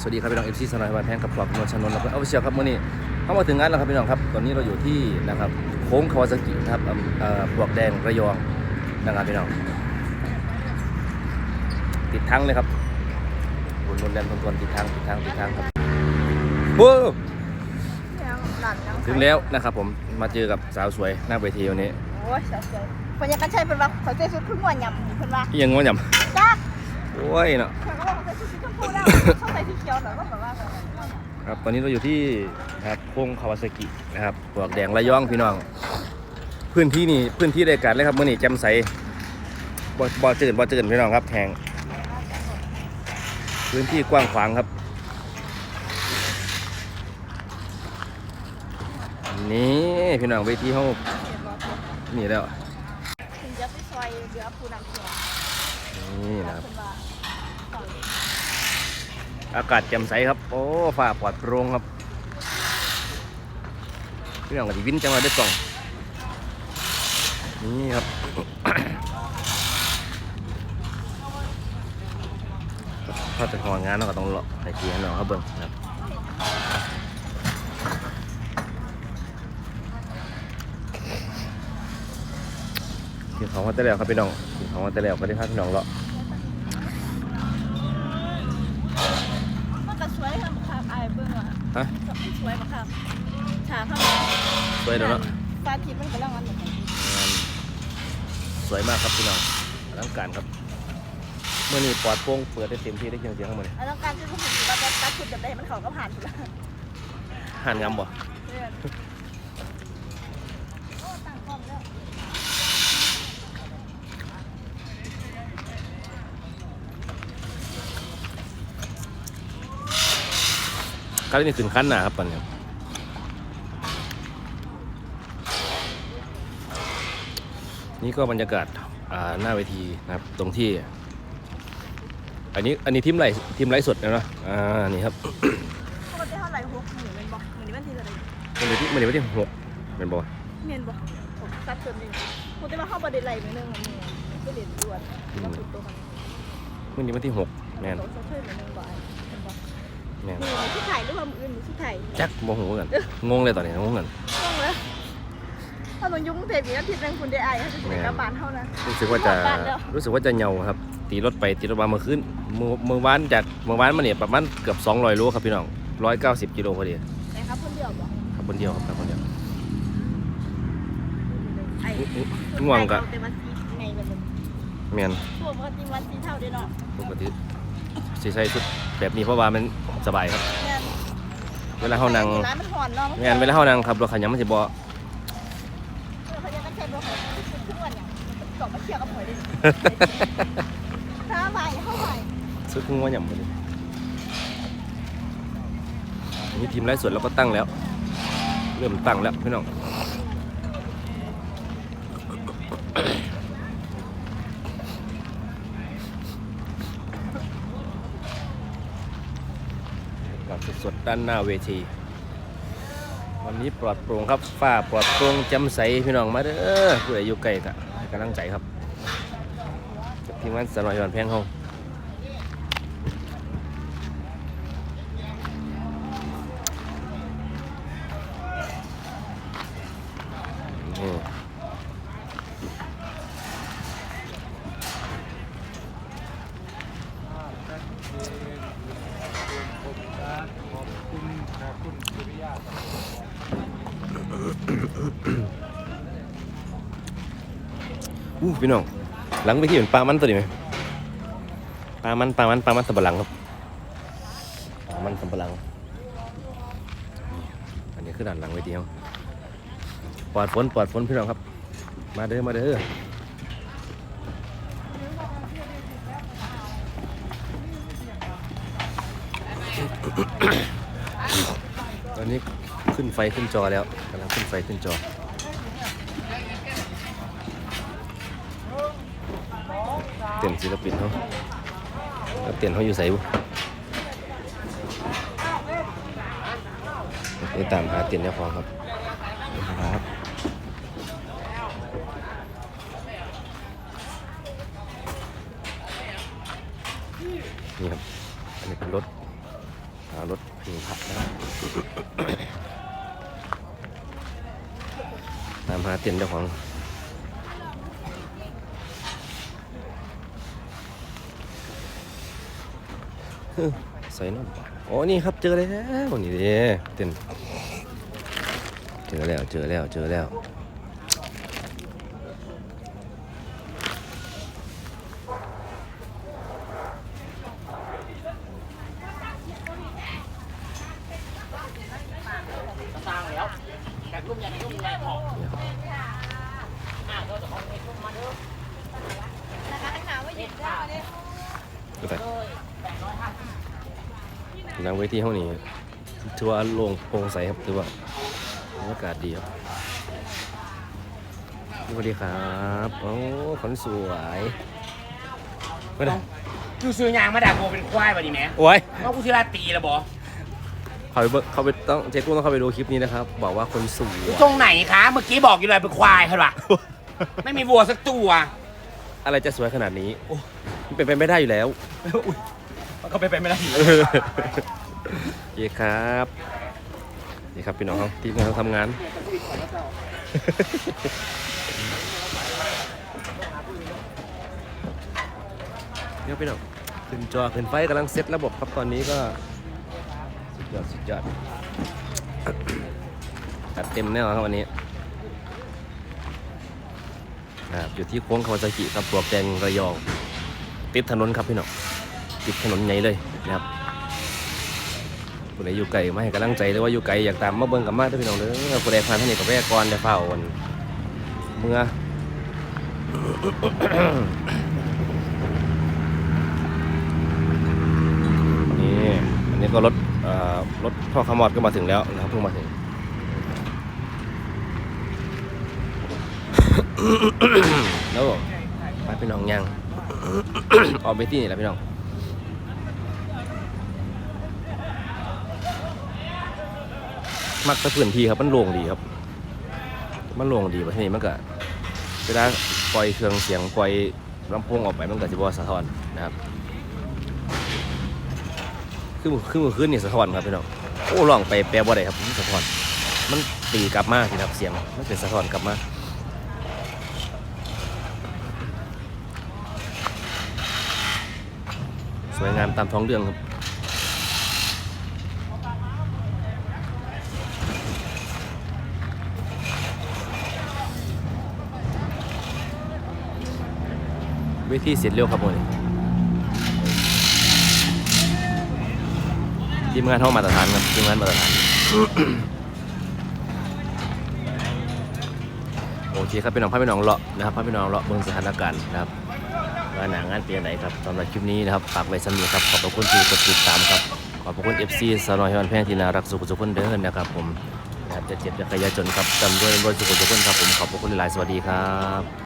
สวัสดีครับพี่น้องเอฟซีสนอยวันแพงกับปลอกนวลชนนท์แล้วก็เอาเชียครับมื่อนี้เข้ามาถึงงานแล้วครับพี่น้องครับตอนนี้เราอยู่ที่นะครับโค้งคาวาซากินะครับอำเอ่อปลวกแดงระยองนะครับพี่น้องติดทั้งเลยครับบนบนแดนทนทนติดทั้งติดทั้งติดทั้งครับโอ้ยังหลังยังถึงแล้วนะครับผมมาเจอกับสาวสวยหน้าเวทีวันนี้โอ้ยสาวสวยเพิ่นยังกันใช้เพิ่นว่าเขาใส่ชุดครึ่งวันยำเพิ่นว่าอิหยังงอหยจ้าำ โอ้ยเนาะเพิ่นก็บอกเขาใส่ชุดสีชมพูแล้วเขาใส่สีเขียวเหรอก็แบบว่าครับตอนนี้เราอยู่ที่นะครับโค้งคาวาซากินะครับปลวกแดงระยองพี่น้อง พื้นที่นี่พื้นที่รายการเลยครับมื่อนี้แจ่มใสบ่บ่เจินบ่เจินพี่น้องครับแหงพื้นที่กว้างขวางครับ นี่พี่น้องเวทีเขานี่แล้วถึงจะไปซอยเรือผู้นำเที่ยวนี่นะครับเพิ่นว่าต่อย อากาศแจ่มใสครับ โอ้ฟ้าปลอดโปร่งครับพี่น้องกับที่วินจังหวัดได้กล่องนี่ครับถ้าจะของานเราก็ต้องเลาะไอ้ทีให้น้องเขาเบิ่งครับกินของมาแต่แล้วครับพี่น้องกินของมาแต่แล้วก็ได้พาพี่น้องเลาะ มันก็สวยครับครับอายเบิ่งอะ ฮะก็สวยบ่ครับฉากข้างสวยแล้วเนาะฟ้าทิพย์มันก็เรื่องอันนั้นสวยมากครับพี่น้องอลังการครับเมื่อนี้ปลอดโปร่งเปิดได้เต็มที่ได้เสียงเสียงข้างบนแล้วการที่ผมว่าจะตัดชุดแบบใดมันเขาก็ผ่านอยู่แล้วหันงามบ่ ก็นี่ขึ้นขั้นหนาครับตอนนี้นี่ก็บรรยากาศอ่าหน้าเวทีนะครับตรงที่ อันนี้อันนี้ทีมไลฟ์ทีมไลฟ์สดนะเนาะอ่านี่ครับปกติเท่าไหร่หกหมื่นเป็นบอกหมื่นนี่มันทีเท่าไหร่มันอยู่ที่มันอยู่ที่หกเป็นบ่วะเมียนบอกผมซัดส่วนหนึ่งผมจะมาเข้าประเด็นอะไรนิดนึงของมึงก็เด็ดด่วนว่าสุดตัวมันมันอยู่ที่หกแม่น โดนซัดเพิ่มนิดนึงบ่อยเป็นบอกแม่นมือที่ถ่ายด้วยความอื่นที่ถ่ายจักโมโหกัน งงเลยตอนนี้งงกันต้องเลยถ้าโดนยุ่งเทปอีกอาทิตย์นึงคุณได้ไอ้ถ้าจะไปกลับบ้านเท่านั้น รู้สึกว่าจะบ้านแล้ว รู้สึกว่าจะเหงาครับ ตีรถไปตีรถมาเมื่อคืนเมื่อเมื่อวานจากเมื่อวานมาเนี่ยประมาณเกือบ200โลครับพี่น้อง190กิโลพอดีนะครับคนเดียวบอกครับคนเดียวครับครับคนเดียวไอ้ง่วงกะแต่วันซีไงแบบนึงแม่น ช่วงปกติวันซีเท่าเดียวเนาะปกติ สิใส่ชุดแบบนี้เพราะว่ามันสบายครับแม่นเวลาเฮานั่งร้านมันหอนเนาะแม่นเวลาเฮานั่งขับรถขันยังมันสิบ่เขาจะกันใช้บอกทุกวันเนี่ยมันเกาะมาเที่ยวกับหอยเลยถ้าไปเข้าไปสุดงัวหย่ำเลยมีทีมไลฟ์สดเราก็ตั้งแล้ว เริ่มตั้งแล้วพี่น้อง สดๆด้านหน้าเวที วันนี้ปลอดโปร่งครับฝ้าปลอดโปร่งจำใสพี่น้องมาเด้อผู้ใดอยู่ไกลกะกำลังใจครับทีมงานสนอยอนแพงทอง อู้พี่น้อง หลังไปที่เป็นปลามันตัวนี้ไหมปลามันปลามันปลามันสับปะหลังครับปลามันสับปะหลัง อันนี้คือด้านหลังเวทีครับปลอดฝนปลอดฝนพี่น้องครับ มาเด้อมาเด้อตอนนี้ขึ้นไฟขึ้นจอแล้วกำลังขึ้นไฟขึ้นจอ เต้นศิลปินเขาแล้วเต้นเขาอยู่ใส่บุไปตามหาเต้นเจ้าของครับครับนี่ครับ อันนี้เป็นรถรถเพลงพระนะตามหาเต็นเจ้าของ ใส่น้ำโอ้นี่ครับเจอแล้วนี่เด้เต็นท์เจอแล้วเจอแล้วเจอแล้วสร้างแล้วแต่รุ่มใหญ่รุ่มใหญ่พอนะคะให้หาว่าหยิบได้ เนี่ยก็ไปหลังเวทีห้องนี้ถือว่าโล่งโปร่งใสครับถือว่าบรรยากาศดีครับสวัสดีครับโอ้คนสวยไม่ได้คือซื้อยางมาด่ากูเป็นควายป่ะดิแม่โอ้ยว่ากูชิลาตีแล้วบอเขาไปเบิ่งเขาไปต้องเจ๊กุ้งต้องเข้าไปดูคลิปนี้นะครับ บอกว่าคนสวยตรงไหนคะ เมื่อกี้บอกอยู่เลยเป็นควายค่ะไม่มีวัวสักตัว อะไรจะสวยขนาดนี้มันเป็นไปไม่ได้อยู่แล้ว มันก็ไปเป็นไม่ได้โอเคครับ นี่ครับพี่น้องครับทีมงานเขาทำงาน เนี่ยพี่น้องขึ้นจอขึ้นไฟกำลังเซ็ตระบบครับตอนนี้ก็ สุดยอดสุดยอดจัดเต็มแน่นอนครับวันนี้ครับอยู่ที่โค้งคาวาซากิครับปลวกแดงระยอง ติดถนนครับพี่น้อง ติดถนนใหญ่เลยนะครับผู้ใดอยู่ไกลมาให้กำลังใจหรือว่าอยู่ไกลอยากตามมาเบิ่งกับมาด้อพี่น้องเด้อผู้ใดผ่านทางนี้กับแวะก่อนจะเฝ้าวันเมื่อนี่อันนี้ก็รถรถพ่อขมอดก็มาถึงแล้วนะครับเพิ่งมาถึงแล้วไปพี่น้องยังออกไปที่นี่แหละพี่น้อง มักแตะพื้นที่ครับมันโล่งดีครับ มันโล่งดีประเทศนี้มันก็เวลาปล่อยเครื่องเสียงปล่อยลำโพงออกไปมันก็จะบ่สะท้อนนะครับคือมือคือมือขึ้นนี่สะท้อนครับพี่น้องโอ้ลองไปแปลบ่ได้ครับสะท้อน มันตีกลับมาสิครับเสียงมันเป็นสะท้อนกลับมาสวยงามตามท้องเรื่องครับ วทีเสร็จเร็วครับโมนี่ทีมงานเท่ามาตรฐานครับทีมงานมาตรฐานโอเคครับพี่น้องพาพี่น้องเลาะนะครับพาพี่น้องเลาะเมืองสถานการณ์นะครับว่าหนางานเป็นยังไงครับสำหรับคลิปนี้นะครับฝากไว้สำหรับครับขอบพระคุณที่กดติดตามครับขอบพระคุณ FC สนอยฮอนแพงที่น่ารักสุขสุขคนเดินนะครับผมนะครับจะเจ็บจะขยายจนครับจำด้วยรวยสุขสุขคนครับผมขอบพระคุณหลายสวัสดีครับ